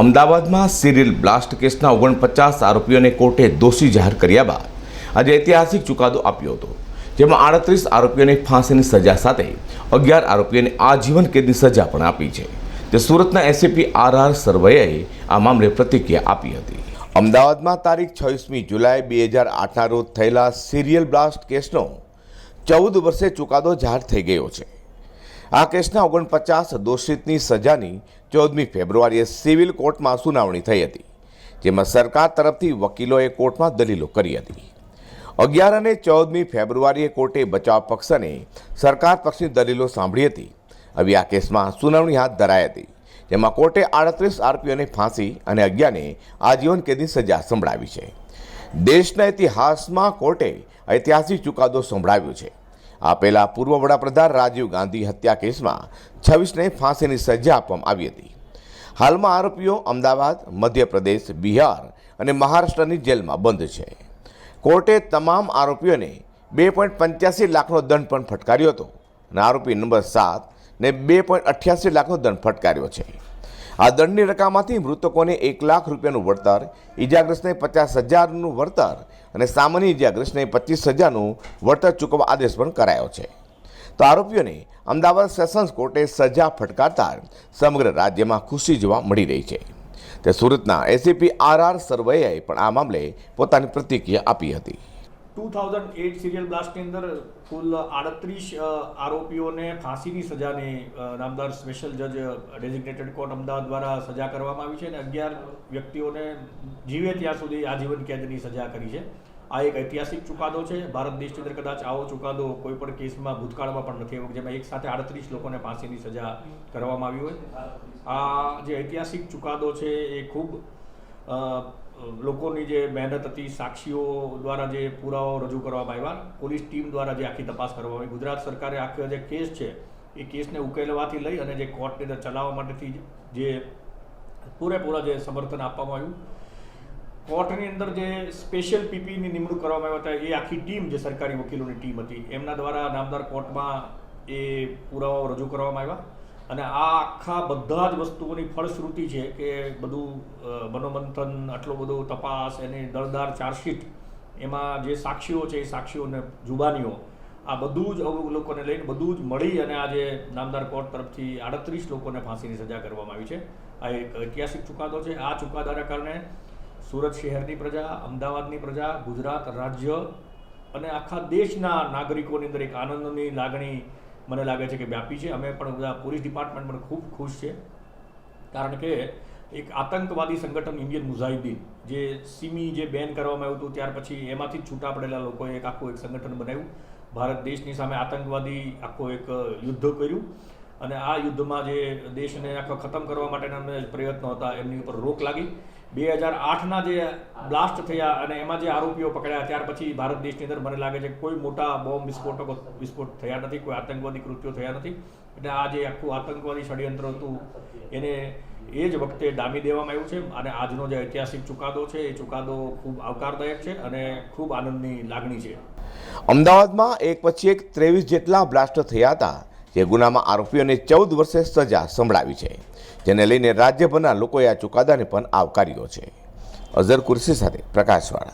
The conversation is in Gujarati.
અમદાવાદમાં સિરિયલ બ્લાસ્ટ કેસના ઓગણપચાસ આરોપીઓને કોર્ટે દોષી જાહેર કર્યા બાદ આજે ઐતિહાસિક ચુકાદો આપ્યો હતો, જેમાં આડત્રીસ આરોપીઓને ફાંસીની સજા સાથે અગિયાર આરોપીઓને આજીવન કેદની સજા પણ આપી છે. તે સુરતના એસીપી આર આર સરવૈયાએ આ મામલે પ્રતિક્રિયા આપી હતી. અમદાવાદમાં તારીખ છવ્વીસમી જુલાઈ બે હજાર આઠના રોજ થયેલા સિરિયલ બ્લાસ્ટ કેસનો ચૌદ વર્ષે ચુકાદો જાહેર થઈ ગયો છે. આ કેસના ઓગણપચાસ દોષિતની સજાની ચૌદમી ફેબ્રુઆરીએ સિવિલ કોર્ટમાં સુનાવણી થઈ હતી, જેમાં સરકાર તરફથી વકીલોએ કોર્ટમાં દલીલો કરી હતી. અગિયાર અને ચૌદમી ફેબ્રુઆરીએ કોર્ટે બચાવ પક્ષ અને સરકાર પક્ષની દલીલો સાંભળી હતી. હવે આ કેસમાં સુનાવણી હાથ ધરાઈ હતી, જેમાં કોર્ટે આડત્રીસ આરોપીઓને ફાંસી અને અગિયારને આજીવન કેદની સજા સંભળાવી છે. દેશના ઇતિહાસમાં કોર્ટે ઐતિહાસિક ચુકાદો સંભળાવ્યો છે. આ પહેલા પૂર્વ વડાપ્રધાન રાજીવ ગાંધી હત્યા કેસમાં છવ્વીસને ફાંસીની સજા આપવામાં આવી હતી. હાલમાં આરોપીઓ અમદાવાદ, મધ્યપ્રદેશ, બિહાર અને મહારાષ્ટ્રની જેલમાં બંધ છે. કોર્ટે તમામ આરોપીઓને બે પોઈન્ટ પંચ્યાસી લાખનો દંડ પણ ફટકાર્યો હતો અને આરોપી નંબર સાત ને બે પોઈન્ટ અઠ્યાસી લાખનો દંડ ફટકાર્યો છે. આ દંડની રકમમાંથી મૃતકોને એક લાખ રૂપિયાનું વળતર ઇજાગ્રસ્તને પચાસ હજારનું વળતર અને સામાન્ય ઇજાગ્રસ્તને પચીસ હજારનું વળતર ચૂકવવા આદેશ પણ કરાયો છે. તો આરોપીઓને અમદાવાદ સેશન્સ કોર્ટે સજા ફટકારતા સમગ્ર રાજ્યમાં ખુશી જોવા મળી રહી છે. તે સુરતના એસીપી આર આર સરવૈયાએ પણ આ મામલે પોતાની પ્રતિક્રિયા આપી હતી. ટુ થાઉઝન્ડ એટ સિરિયલ બ્લાસ્ટની અંદર કુલ આડત્રીસ આરોપીઓને ફાંસીની સજાને નામદાર સ્પેશિયલ જજ ડેઝિગ્નેટેડ કોર્ટ અમદાવાદ દ્વારા સજા કરવામાં આવી છે અને અગિયાર વ્યક્તિઓને જીવે ત્યાં સુધી આજીવન કેદની સજા કરી છે. આ એક ઐતિહાસિક ચુકાદો છે. ભારત દેશની અંદર કદાચ આવો ચુકાદો કોઈ પણ કેસમાં ભૂતકાળમાં પણ નથી આવ્યો, જેમાં એક સાથે આડત્રીસ લોકોને ફાંસીની સજા કરવામાં આવી હોય. આ જે ઐતિહાસિક ચુકાદો છે, એ ખૂબ લોકોની જે મહેનત હતી, સાક્ષીઓ દ્વારા જે પુરાવાઓ રજૂ કરવામાં આવ્યા, પોલીસ ટીમ દ્વારા જે આખી તપાસ કરવામાં આવી. ગુજરાત સરકારે આખો જે કેસ છે, એ કેસને ઉકેલવાથી લઈ અને જે કોર્ટની અંદર ચલાવવા માટેથી જે પૂરેપૂરા જે સમર્થન આપવામાં આવ્યું. કોર્ટની અંદર જે સ્પેશિયલ પીપીની નિમણૂક કરવામાં આવ્યા હતા, એ આખી ટીમ જે સરકારી વકીલોની ટીમ હતી, એમના દ્વારા નામદાર કોર્ટમાં એ પુરાવાઓ રજૂ કરવામાં આવ્યા. અને આ આખા બધા જ વસ્તુઓની ફળશ્રુતિ છે કે બધું મનોમંથન, આટલો બધો તપાસ, એની દળદાર ચાર્જશીટ, એમાં જે સાક્ષીઓ છે એ સાક્ષીઓને જુબાનીઓ, આ બધું જ લોકોને લઈને બધું જ મળી અને આજે નામદાર કોર્ટ તરફથી આડત્રીસ લોકોને ફાંસીની સજા કરવામાં આવી છે. આ એક ઐતિહાસિક ચુકાદો છે. આ ચુકાદાના કારણે સુરત શહેરની પ્રજા, અમદાવાદની પ્રજા, ગુજરાત રાજ્ય અને આખા દેશના નાગરિકોની અંદર એક આનંદની લાગણી મને લાગે છે કે વ્યાપી છે. અમે પણ બધા પોલીસ ડિપાર્ટમેન્ટ પણ ખૂબ ખુશ છે. કારણ કે એક આતંકવાદી સંગઠન ઇન્ડિયન મુઝાહિદ્દીન જે સીમી જે બેન કરવામાં આવ્યું હતું, ત્યાર પછી એમાંથી જ છૂટા પડેલા લોકોએ એક આખું એક સંગઠન બનાવ્યું. ભારત દેશની સામે આતંકવાદી આખો એક યુદ્ધ કર્યું. અને આ યુદ્ધમાં જે દેશને આખો ખતમ કરવા માટેના પ્રયત્નો હતા, એમની ઉપર રોક લાગી. બે હજાર આઠના જે બ્લાસ્ટ થયા અને એમાં જે આરોપીઓ પકડ્યા, ત્યાર પછી ભારત દેશની અંદર મને લાગે છે કોઈ મોટા બોમ્બ વિસ્ફોટકો વિસ્ફોટ થયા નથી, કોઈ આતંકવાદી કૃત્યો થયા નથી. એટલે આ જે આખું આતંકવાદી ષડયંત્ર હતું, એને એ જ વખતે ડામી દેવામાં આવ્યું છે અને આજનો જે ઐતિહાસિક ચુકાદો છે, એ ચુકાદો ખૂબ આવકારદાયક છે અને ખૂબ આનંદની લાગણી છે. અમદાવાદમાં એક પછી એક ત્રેવીસ જેટલા બ્લાસ્ટ થયા હતા. જે ગુનામાં આરોપીઓને ચૌદ વર્ષે સજા સંભળાવી છે. જેને લઈને રાજ્યભરના લોકોએ આ ચુકાદાને પણ આવકાર્યો છે. અઝર કુર્સી સાથે પ્રકાશવાળા.